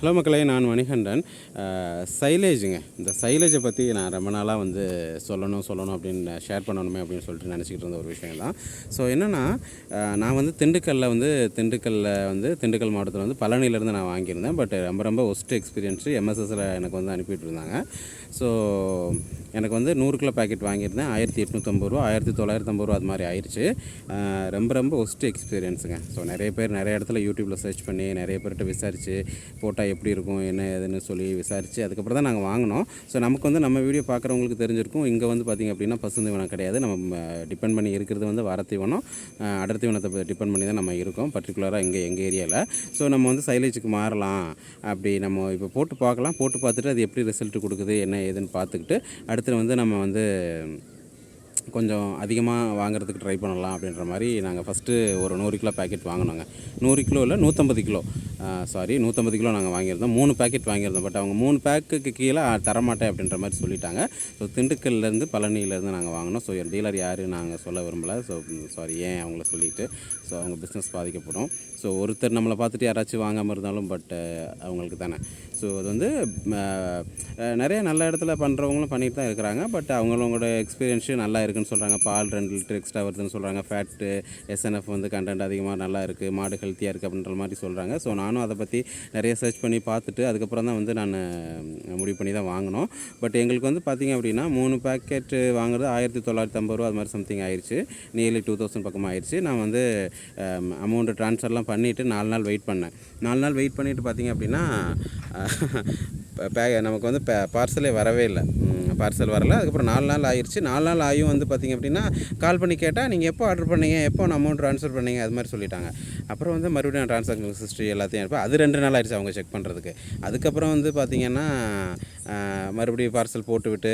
Hello மக்களே நான் மணிகண்டன். சைலேஜுங்க. இந்த சைலேஜை பற்றி நான் ரொம்ப நாளாக வந்து சொல்லணும் சொல்லணும் அப்படின்னு ஷேர் பண்ணணுமே அப்படின்னு சொல்லிட்டு நினச்சிக்கிட்டு இருந்த ஒரு விஷயம் தான். ஸோ என்னென்னா நான் வந்து திண்டுக்கல்லில் வந்து திண்டுக்கல்லில் வந்து திண்டுக்கல் மாவட்டத்தில் வந்து பழனியிலேருந்து நான் வாங்கியிருந்தேன். பட் ரொம்ப ரொம்ப ஒஸ்ட் எக்ஸ்பீரியன்ஸு எம்எஸ்எஸில் எனக்கு வந்து அனுப்பிட்டு இருந்தாங்க. ஸோ எனக்கு வந்து நூறு கிலோ பேக்கெட் வாங்கியிருந்தேன். ஆயிரத்தி எட்நூற்றம்பது ரூபா ஆயிரத்தி தொள்ளாயிரத்தம்பது ரூபா அது மாதிரி ஆயிடுச்சு ரொம்ப ரொம்ப ஒஸ்ட் எக்ஸ்பீரியன்ஸுங்க ஸோ நிறைய பேர் நிறைய இடத்துல யூடியூப்பில் சர்ச் பண்ணி நிறைய பேர்கிட்ட விசாரித்து போட்டால் எப்படி இருக்கும் என்ன ஏதுன்னு சொல்லி விசாரித்து அதுக்கப்புறம் தான் நாங்கள் வாங்கினோம். ஸோ நமக்கு வந்து நம்ம வீடியோ பார்க்குறவங்களுக்கு தெரிஞ்சிருக்கும். இங்கே வந்து பார்த்திங்க அப்படின்னா பசுந்தீவனம் கிடையாது. நம்ம டிபெண்ட் பண்ணி இருக்கிறது வந்து வரத்தீவனம் அஹ், அடர் தீவனத்தை டிபெண்ட் பண்ணி தான் நம்ம இருக்கோம். பர்டிகுலராக இங்கே எங்கள் ஏரியாவில் ஸோ நம்ம வந்து சைலேஜுக்கு மாறலாம். அப்படி நம்ம இப்போ போட்டு பார்க்கலாம். போட்டு பார்த்துட்டு அது எப்படி ரிசல்ட் கொடுக்குது என்ன ஏதுன்னு பார்த்துக்கிட்டு அடுத்து வந்து நம்ம வந்து கொஞ்சம் அதிகமாக வாங்குறதுக்கு ட்ரை பண்ணலாம் அப்படின்ற மாதிரி நாங்கள் ஃபஸ்ட்டு ஒரு நூறு கிலோ பேக்கெட் வாங்கினோங்க. நூறு கிலோ இல்லை நூற்றம்பது கிலோ. சாரி நூற்றம்பது கிலோ நாங்கள் வாங்கியிருந்தோம். மூணு பேக்கெட் வாங்கியிருந்தோம். பட் அவங்க மூணு பேக்குக்கு கீழே தரமாட்டேன் அப்படின்ற மாதிரி சொல்லிட்டாங்க. ஸோ திண்டுக்கல்லேருந்து பழனியிலேருந்து நாங்கள் வாங்கினோம். ஸோ என் டீலர் யார் நாங்கள் சொல்ல விரும்பலை. ஸோ சாரி ஏன் அவங்கள சொல்லிட்டு. ஸோ அவங்க பிஸ்னஸ் பாதிக்கப்படும். ஸோ ஒருத்தர் நம்மளை பார்த்துட்டு யாராச்சும் வாங்காமல் இருந்தாலும் பட் அவங்களுக்கு தானே. ஸோ அது வந்து நிறைய நல்ல இடத்துல பண்ணுறவங்களும் பண்ணிட்டு தான் இருக்கிறாங்க. பட் அவங்களோட எக்ஸ்பீரியன்ஸும் நல்லா இருக்குன்னு சொல்கிறாங்க பால் ரெண்டு லிட்டர் எக்ஸ்ட்ரா வருதுன்னு சொல்கிறாங்க ஃபேட்டு எஸ்என்எஃப் வந்து கண்டென்ட் அதிகமாக நல்லா இருக்குது மாடு ஹெல்த்தியாக இருக்குது அப்படின்ற மாதிரி சொல்கிறாங்க ஸோ நான் நானும் அதை பற்றி நிறைய சர்ச் பண்ணி பார்த்துட்டு அதுக்கப்புறம் தான் வந்து நான் முடிவு பண்ணி தான் வாங்கினோம். பட் எங்களுக்கு வந்து பார்த்திங்க அப்படின்னா மூணு பேக்கெட்டு வாங்குறது ஆயிரத்தி தொள்ளாயிரத்தி ஐம்பது ரூபா அது மாதிரி சம்திங் ஆயிடுச்சு நியர்லி டூ தௌசண்ட் பக்கமாக ஆயிடுச்சு நான் வந்து அமௌண்ட்டு ட்ரான்ஸ்ஃபர்லாம் பண்ணிவிட்டு நாலு நாள் வெயிட் பண்ணேன். நாலு நாள் வெயிட் பண்ணிவிட்டு பார்த்தீங்க அப்படின்னா பே நமக்கு வந்து பார்சலே வரவே இல்லை. பார்சல் வரல. அதுக்கப்புறம் நாலு நாள் ஆயிடுச்சு நாலு நாள் ஆகியும் வந்து பார்த்திங்க அப்படின்னா கால் பண்ணி கேட்டால் நீங்கள் எப்போ ஆர்டர் பண்ணீங்க? எப்போ நான் அமௌண்ட் ட்ரான்ஸ்ஃபர் பண்ணீங்க? அது மாதிரி சொல்லிட்டாங்க. அப்புறம் வந்து மறுபடியும் ட்ரான்சாக்ஷன் ஹிஸ்ட்ரி எல்லாத்தையும் இருப்பேன் அது ரெண்டு நாள் ஆயிடுச்சு அவங்க செக் பண்ணுறதுக்கு அதுக்கப்புறம் வந்து பார்த்திங்கன்னா மறுபடியும் பார்சல் போட்டுவிட்டு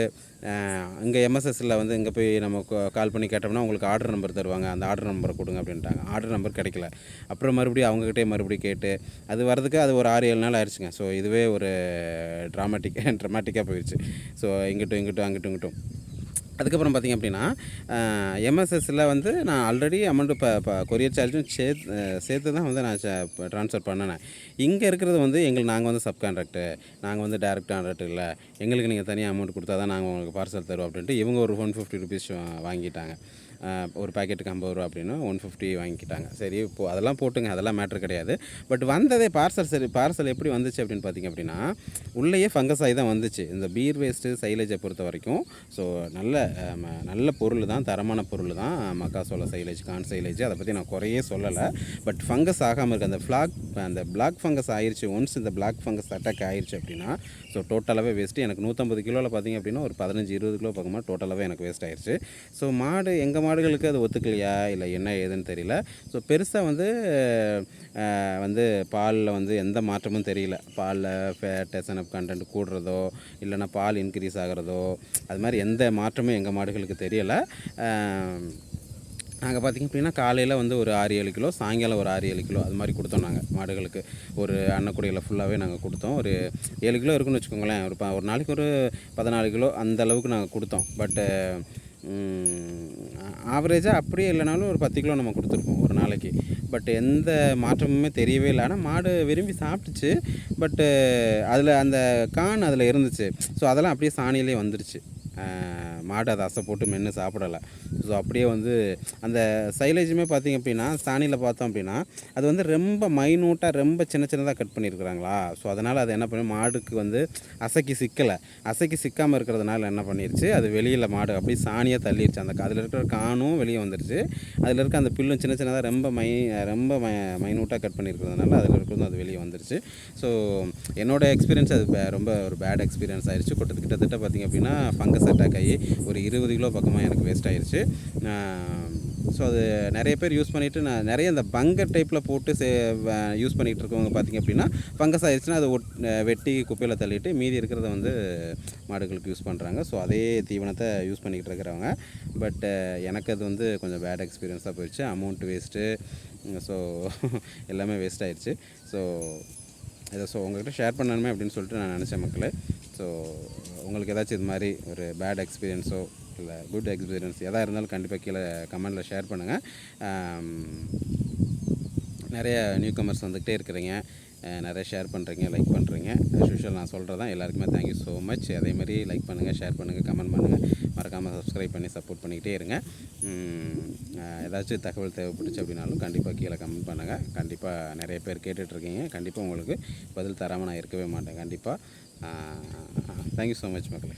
இங்கே எம்எஸ்எஸ்ல வந்து இங்கே போய் நம்ம கால் பண்ணி கேட்டோம்னா உங்களுக்கு ஆர்டர் நம்பர் தருவாங்க. அந்த ஆர்டர் நம்பரை கொடுங்க அப்படின்ட்டாங்க. ஆர்டர் நம்பர் கிடைக்கல. அப்புறம் மறுபடியும் அவங்ககிட்டே மறுபடியும் கேட்டு அது வரதுக்கு அது ஒரு ஆறு ஏழு நாள் ஆயிடுச்சுங்க. ஸோ இதுவே ஒரு ட்ராமாட்டிக் ட்ராமாட்டிக்காக போயிடுச்சு ஸோ இங்கிட்டும் இங்கிட்டும் அங்கிட்டும் இங்கிட்டும். அதுக்கப்புறம் பார்த்திங்க அப்படின்னா எம்எஸ்எஸ்ல வந்து நான் ஆல்ரெடி அமௌண்ட்டு இப்போ இப்போ கொரியர் சார்ஜும் சேர்த்து சேர்த்து தான் வந்து நான் ட்ரான்ஸ்ஃபர் பண்ணினேன். இங்கே இருக்கிறது வந்து எங்களுக்கு நாங்கள் வந்து சப் கான்ட்ராக்டு நாங்கள் வந்து டேரக்ட் கான்ட்ராக்ட் இல்லை. எங்களுக்கு நீங்கள் தனியாக அமௌண்ட் கொடுத்தா தான் நாங்கள் உங்களுக்கு பார்சல் தருவோம் அப்படின்ட்டு இவங்க ஒரு ஒன் ஃபிஃப்டி ருபீஸ் வாங்கிட்டாங்க. ஒரு பாக்கெட்டுக்கு ஐம்பது ரூபா அப்படின்னா ஒன் ஃபிஃப்டி வாங்கிக்கிட்டாங்க. சரி இப்போது அதெல்லாம் போட்டுங்க அதெல்லாம் மேட்ரு கிடையாது. பட் வந்ததே பார்சல் சரி பார்சல் எப்படி வந்துச்சு அப்படின்னு பார்த்தீங்க அப்படின்னா உள்ளேயே ஃபங்கஸ் ஆகி தான் வந்துச்சு. இந்த பீர் வேஸ்ட்டு சைலேஜை பொறுத்த வரைக்கும் ஸோ நல்ல ம- நல்ல பொருள் தான் தரமான பொருள் தான் மக்காசோள சைலேஜ் கான் சைலேஜ் அதை பற்றி நான் குறையே சொல்லலை. பட் ஃபங்கஸ் ஆகாமல் இருக்குது அந்த ஃப்ளாக் அந்த பிளாக் ஃபங்கஸ் ஆயிடுச்சு ஒன்ஸ் இந்த பிளாக் ஃபங்கஸ் அட்டாக் ஆயிடுச்சு அப்படின்னா ஸோ டோட்டலாகவே வேஸ்ட்டு எனக்கு நூற்றம்பது கிலோவில் பார்த்தீங்க அப்படின்னா ஒரு பதினஞ்சு இருபது கிலோ பக்கமாக டோட்டலாகவே எனக்கு வேஸ்ட் ஆயிடுச்சு ஸோ மாடு எங்கள் மாடுகளுக்கு அது ஒத்துக்கலையா? இல்லை என்ன ஏதுன்னு தெரியல. ஸோ பெருசாக வந்து வந்து பாலில் வந்து எந்த மாற்றமும் தெரியல. பாலில் ஃபேட் அப் கண்டென்ட் கூடுறதோ இல்லைன்னா பால் இன்க்ரீஸ் ஆகிறதோ அது மாதிரி எந்த மாற்றமும் எங்கள் மாடுகளுக்கு தெரியலை. நாங்கள் பார்த்திங்க அப்படின்னா காலையில் வந்து ஒரு ஆறு ஏழு கிலோ சாயங்காலம் ஒரு ஆறு ஏழு கிலோ அது மாதிரி கொடுத்தோம் நாங்கள் மாடுகளுக்கு. ஒரு அன்னக்குடியில் ஃபுல்லாகவே நாங்கள் கொடுத்தோம். ஒரு ஏழு கிலோ இருக்குன்னு வச்சுக்கோங்களேன். ஒரு ப ஒரு நாளைக்கு ஒரு பதினாலு கிலோ அந்த அளவுக்கு நாங்கள் கொடுத்தோம். பட்டு ஆவரேஜாக அப்படியே இல்லைனாலும் ஒரு பத்து கிலோ நம்ம கொடுத்துருப்போம் ஒரு நாளைக்கு. பட் எந்த மாற்றமுமே தெரியவே இல்லை. ஆனால் மாடு விரும்பி சாப்பிட்டுச்சு. பட்டு அதில் அந்த கான் அதில் இருந்துச்சு. ஸோ அதெல்லாம் அப்படியே சாணியிலே வந்துருச்சு. மாடு அதை அசை போட்டு மென்று சாப்பிடலை. ஸோ அப்படியே வந்து அந்த சைலேஜுமே பார்த்திங்க அப்படின்னா சாணியில் பார்த்தோம் அப்படின்னா அது வந்து ரொம்ப மைனூட்டாக ரொம்ப சின்ன சின்னதாக கட் பண்ணியிருக்கிறாங்களா? ஸோ அதனால் அது என்ன பண்ணி மாடுக்கு வந்து அசைக்கு சிக்கலை. அசைக்கு சிக்காமல் இருக்கிறதுனால என்ன பண்ணிருச்சு அது வெளியில் மாடு அப்படியே சாணியாக தள்ளிடுச்சு அந்த அதில் இருக்கிற காணும் வெளியே வந்துருச்சு. அதில் இருக்க அந்த பில்லும் சின்ன சின்னதாக ரொம்ப மை ரொம்ப மை மைனூட்டாக கட் பண்ணியிருக்கிறதுனால அதில் இருக்கிறதும் அது வெளியே வந்துருச்சு. ஸோ என்னோட எக்ஸ்பீரியன்ஸ் அது பே- ரொம்ப ஒரு பேட் எக்ஸ்பீரியன்ஸ் ஆயிடுச்சு கிட்டத்தட்ட பார்த்திங்க அப்படின்னா ஃபங்கஸ் அட்டாக் ஆகி ஒரு இருபது கிலோ பக்கமாக எனக்கு வேஸ்ட் ஆயிடுச்சு ஸோ அது நிறைய பேர் யூஸ் பண்ணிவிட்டு நான் நிறைய இந்த பங்கர் டைப்பில் போட்டு சே யூஸ் பண்ணிகிட்டு இருக்கவங்க பார்த்திங்க அப்படின்னா ஃபங்கஸ் ஆயிடுச்சுன்னா அதை ஒட் வெட்டி குப்பையில் தள்ளிட்டு மீதி இருக்கிறத வந்து மாடுகளுக்கு யூஸ் பண்ணுறாங்க ஸோ அதே தீவனத்தை யூஸ் பண்ணிக்கிட்டு இருக்கிறவங்க. பட் எனக்கு அது வந்து கொஞ்சம் பேட் எக்ஸ்பீரியன்ஸாக போயிடுச்சு அமௌண்ட் வேஸ்ட்டு ஸோ எல்லாமே வேஸ்ட் ஆயிடுச்சு ஸோ இதை ஸோ உங்கள்கிட்ட ஷேர் பண்ணணுமே அப்படின்னு சொல்லிட்டு நான் நினச்சேன் மக்களை. ஸோ உங்களுக்கு ஏதாச்சும் இது மாதிரி ஒரு பேட் எக்ஸ்பீரியன்ஸோ இல்லை குட் எக்ஸ்பீரியன்ஸ் எதாக இருந்தாலும் கண்டிப்பாக கீழே கமெண்டில் ஷேர் பண்ணுங்கள் நிறைய நியூ கமர்ஸ் வந்துக்கிட்டே இருக்கிறீங்க நிறைய ஷேர் பண்ணுறீங்க லைக் பண்ணுறீங்க யூஷுவல் நான் சொல்கிறதான் எல்லாருக்குமே தேங்க்யூ ஸோ மச் அதேமாதிரி லைக் பண்ணுங்கள் ஷேர் பண்ணுங்கள் கமெண்ட் பண்ணுங்கள் மறக்காமல் சப்ஸ்கிரைப் பண்ணி சப்போர்ட் பண்ணிக்கிட்டே இருங்க. ஏதாச்சும் தகவல் தேவைப்பட்டுச்சு அப்படின்னாலும் கண்டிப்பாக கீழே கமெண்ட் பண்ணுங்கள் கண்டிப்பாக நிறைய பேர் கேட்டுட்ருக்கீங்க கண்டிப்பாக உங்களுக்கு பதில் தராமல் நான் இருக்கவே மாட்டேன். கண்டிப்பாக தேங்க்யூ ஸோ மச் மக்களே